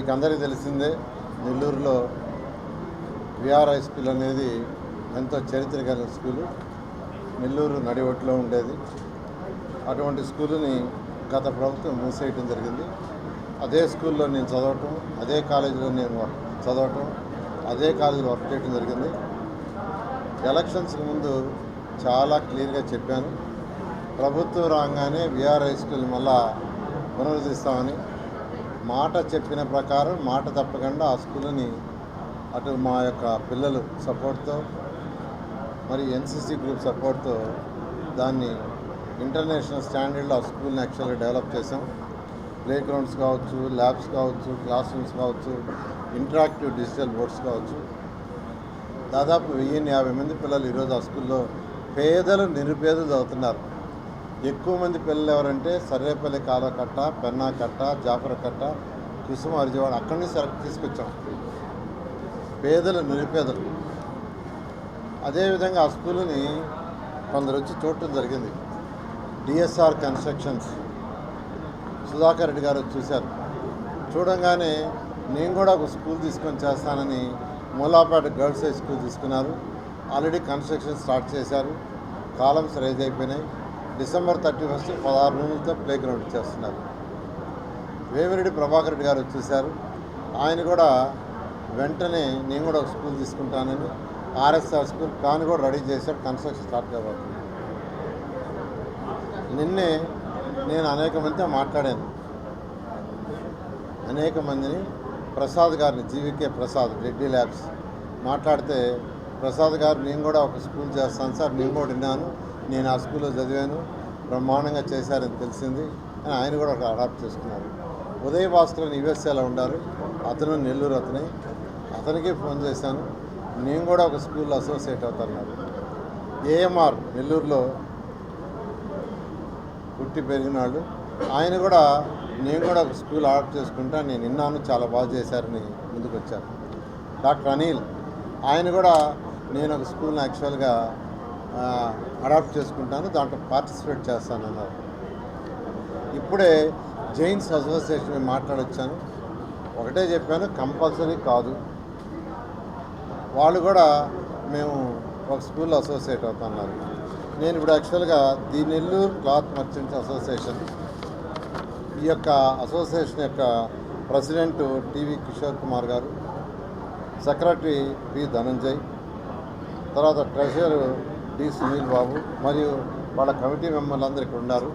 మీకు అందరికీ తెలిసిందే నెల్లూరులో విఆర్ఐ హై స్కూల్ అనేది ఎంతో చరిత్ర గల స్కూలు. నెల్లూరు నడివట్లో ఉండేది. అటువంటి స్కూలుని గత ప్రభుత్వం మూసేయటం జరిగింది. అదే స్కూల్లో నేను చదవటం అదే కాలేజీలో నేను వర్క్ చదవటం అదే కాలేజీలో వర్క్ చేయడం జరిగింది. ఎలక్షన్స్కి ముందు చాలా క్లియర్గా చెప్పాను. ప్రభుత్వం రాగానే విఆర్ హై స్కూల్ మళ్ళా పునరుద్ధరిస్తామని మాట చెప్పిన ప్రకారం మాట తప్పకుండా ఆ స్కూల్ని అటు మా యొక్క పిల్లలు సపోర్ట్తో మరి ఎన్సీసీ గ్రూప్ సపోర్ట్తో దాన్ని ఇంటర్నేషనల్ స్టాండర్డ్లో ఆ స్కూల్ని యాక్చువల్గా డెవలప్ చేసాం ప్లే గ్రౌండ్స్ కావచ్చు ల్యాబ్స్ కావచ్చు క్లాస్ రూమ్స్ కావచ్చు ఇంటరాక్టివ్ డిజిటల్ బోర్డ్స్ కావచ్చు. దాదాపు వెయ్యిన్ని యాభై మంది పిల్లలు ఈరోజు ఆ స్కూల్లో పేదలు నిరుపేదలు చదువుతున్నారు ఎక్కువ మంది పిల్లలు ఎవరంటే సర్రేపల్లి కాలకట్ట కట్ట పెన్నా కట్ట జాఫర్ కట్ట కుసుమ అరిజవాడ అక్కడి నుంచి సెలెక్ట్ తీసుకొచ్చాం. పేదలు నిరుపేదలు. అదేవిధంగా ఆ స్కూల్ని కొందరు వచ్చి చూడటం జరిగింది. DSR constructions. సుధాకర్ రెడ్డి గారు చూశారు. చూడంగానే నేను కూడా ఒక స్కూల్ తీసుకొని చేస్తానని మూలాపేట గర్ల్స్ హై స్కూల్ తీసుకున్నారు. ఆల్రెడీ కన్స్ట్రక్షన్ స్టార్ట్ చేశారు. కాలమ్స్ రైజ్ అయిపోయినాయి. డిసెంబర్ థర్టీ ఫస్ట్ పదహారు రోజులతో ప్లే గ్రౌండ్ చేస్తున్నారు. వేమిరెడ్డి ప్రభాకర్ రెడ్డి గారు వచ్చేసారు. ఆయన కూడా వెంటనే నేను కూడా ఒక స్కూల్ తీసుకుంటానని ఆర్ఎస్ఆర్ స్కూల్ ప్లాన్ కూడా రెడీ చేశాడు కన్స్ట్రక్షన్ స్టార్ట్ కాబోతుంది. నిన్నే నేను అనేక మందితో మాట్లాడాను. అనేక మందిని ప్రసాద్ గారిని జీవికే ప్రసాద్ రెడ్డి ల్యాబ్స్ మాట్లాడితే ప్రసాద్ గారు నేను కూడా ఒక స్కూల్ చేస్తాను సార్ నేను కూడా విన్నాను. నేను ఆ స్కూల్లో చదివాను. బ్రహ్మాండంగా చేశారని తెలిసింది. అని ఆయన కూడా ఒక అడాప్ట్ చేసుకున్నారు. ఉదయ భాస్కర్ అని ఉండారు అతను నెల్లూరు అతనే. అతనికి ఫోన్ చేశాను. నేను కూడా ఒక స్కూల్లో అసోసియేట్ అవుతాను ఏఎంఆర్ నెల్లూరులో పుట్టి పెరిగిన వాళ్ళు. ఆయన కూడా నేను కూడా ఒక స్కూల్ అడాప్ట్ చేసుకుంటా. నేను విన్నాను. చాలా బాగా చేశారని ముందుకు వచ్చారు డాక్టర్ అనిల్. ఆయన కూడా నేను ఒక స్కూల్ని యాక్చువల్గా అడాప్ట్ చేసుకుంటాను దాంట్లో పార్టిసిపేట్ చేస్తానన్నారు. ఇప్పుడే జైన్స్ అసోసియేషన్ మాట్లాడొచ్చాను. ఒకటే చెప్పాను కంపల్సరీ కాదు. వాళ్ళు కూడా మేము ఒక స్కూల్లో అసోసియేట్ అవుతున్నారు నేను ఇప్పుడు యాక్చువల్గా the Nellore cloth merchants association ఈ యొక్క అసోసియేషన్ యొక్క ప్రెసిడెంట్ టీవీ కిషోర్ కుమార్ గారు సెక్రటరీ పి ధనంజయ్ తర్వాత ట్రెషరర్ డి. సునీల్ బాబు మరియు వాళ్ళ కమిటీ మెంబర్లు అందరు ఇక్కడ ఉన్నారు.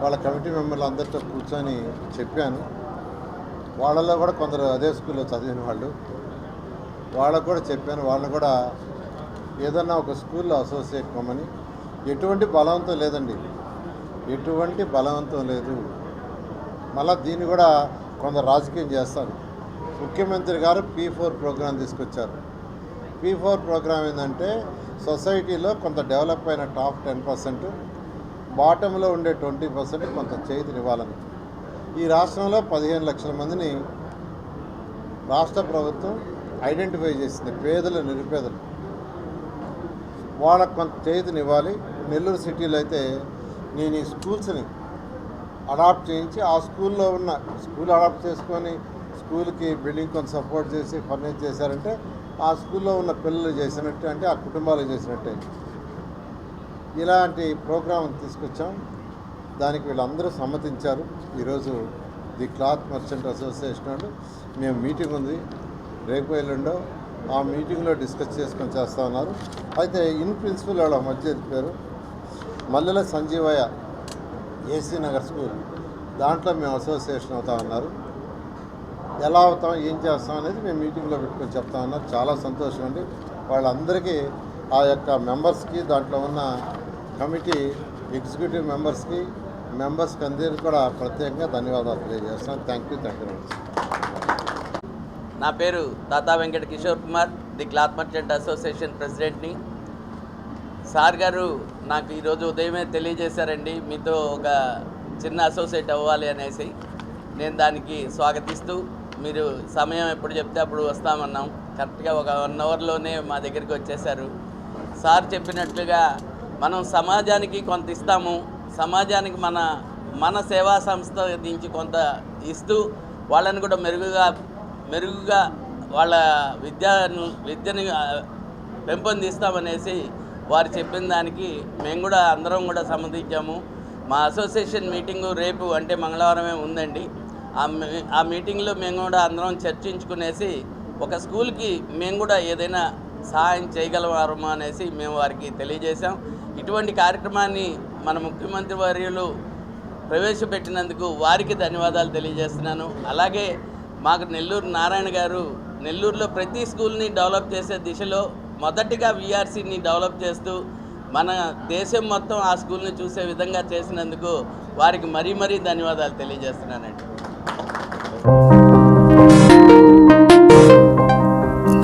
వాళ్ళ కమిటీ మెంబర్లు అందరితో కూర్చొని చెప్పాను. వాళ్ళలో కూడా కొందరు అదే స్కూల్లో చదివిన వాళ్ళు. వాళ్ళకు కూడా చెప్పాను. వాళ్ళు కూడా ఏదన్నా ఒక స్కూల్లో అసోసియేట్ కమ్మని ఎటువంటి బలవంతం లేదండి. ఎటువంటి బలవంతం లేదు. మళ్ళీ దీన్ని కూడా కొందరు రాజకీయం చేస్తారు. ముఖ్యమంత్రి గారు పీ ఫోర్ ప్రోగ్రాం తీసుకొచ్చారు. పీ ఫోర్ ప్రోగ్రాం ఏంటంటే సొసైటీలో కొంత డెవలప్ అయిన టాప్ టెన్ పర్సెంట్ బాటంలో ఉండే ట్వంటీ పర్సెంట్ కొంత చేతినివ్వాలని ఈ రాష్ట్రంలో పదిహేను లక్షల మందిని రాష్ట్ర ప్రభుత్వం ఐడెంటిఫై చేసింది పేదలు నిరుపేదలు. వాళ్ళకు కొంత చేతినివ్వాలి నెల్లూరు సిటీలో అయితే నేను ఈ స్కూల్స్ని అడాప్ట్ చేయించి ఆ స్కూల్లో ఉన్న స్కూల్ అడాప్ట్ చేసుకొని స్కూల్కి బిల్డింగ్ కొంత సపోర్ట్ చేసి ఫర్నిచర్ చేశారంటే ఆ స్కూల్లో ఉన్న పిల్లలు చేసినట్టే అంటే ఆ కుటుంబాలు చేసినట్టే. ఇలాంటి ప్రోగ్రాం తీసుకొచ్చాం. దానికి వీళ్ళందరూ సమ్మతించారు. ఈరోజు ది క్లాత్ మర్చెంట్ అసోసియేషన్ వాళ్ళు. మేము మీటింగ్ ఉంది. రేపు ఎల్లుండో ఆ మీటింగ్లో డిస్కస్ చేసుకొని చేస్తా ఉన్నారు. అయితే ఇన్ ప్రిన్సిపల్ వాళ్ళ మధ్య పేరు Mallela Sanjeevaiah A C Nagar school. దాంట్లో మేము అసోసియేషన్ అవుతా ఉన్నారు. ఎలా అవుతాం ఏం చేస్తాం అనేది మేము మీటింగ్లో పెట్టుకొని చెప్తా ఉన్నారు చాలా సంతోషం అండి. వాళ్ళందరికీ ఆ యొక్క మెంబర్స్కి దాంట్లో ఉన్న కమిటీ ఎగ్జిక్యూటివ్ మెంబర్స్కి మెంబర్స్కి అందరికీ కూడా ప్రత్యేకంగా ధన్యవాదాలు తెలియజేస్తున్నాను థ్యాంక్ యూ థ్యాంక్ యూ నా పేరు Tata Venkata Kishore Kumar the cloth merchant association ప్రెసిడెంట్ని. Sir గారు నాకు ఈరోజు ఉదయమే తెలియజేశారండి మీతో ఒక చిన్న అసోసియేట్ అవ్వాలి అనేసి. నేను దానికి స్వాగతిస్తూ మీరు సమయం ఎప్పుడు చెప్తే అప్పుడు వస్తామన్నాం. కరెక్ట్గా ఒక వన్ అవర్లోనే మా దగ్గరికి వచ్చేసారు. సార్ చెప్పినట్లుగా మనం సమాజానికి కొంత ఇస్తాము. సమాజానికి మన మన సేవా సంస్థ నుంచి కొంత ఇస్తూ వాళ్ళని కూడా మెరుగుగా మెరుగుగా వాళ్ళ విద్యను విద్యని పెంపొందిస్తామనేసి వారు చెప్పిన దానికి మేము కూడా అందరం కూడా సమ్మతించాము. మా అసోసియేషన్ మీటింగు రేపు అంటే మంగళవారమే ఉందండి. ఆ మీ- ఆ మీటింగ్లో మేము కూడా అందరం చర్చించుకునేసి ఒక స్కూల్కి మేము కూడా ఏదైనా సహాయం చేయగలవారమా అనేసి మేము వారికి తెలియజేశాం. ఇటువంటి కార్యక్రమాన్ని మన ముఖ్యమంత్రి వర్యులు ప్రవేశపెట్టినందుకు వారికి ధన్యవాదాలు తెలియజేస్తున్నాను. అలాగే మాకు నెల్లూరు నారాయణ గారు నెల్లూరులో ప్రతి స్కూల్ని డెవలప్ చేసే దిశలో మొదటిగా విఆర్సీని డెవలప్ చేస్తూ మన దేశం మొత్తం ఆ స్కూల్ని చూసే విధంగా చేసినందుకు వారికి మరీ మరీ ధన్యవాదాలు తెలియజేస్తున్నానండి.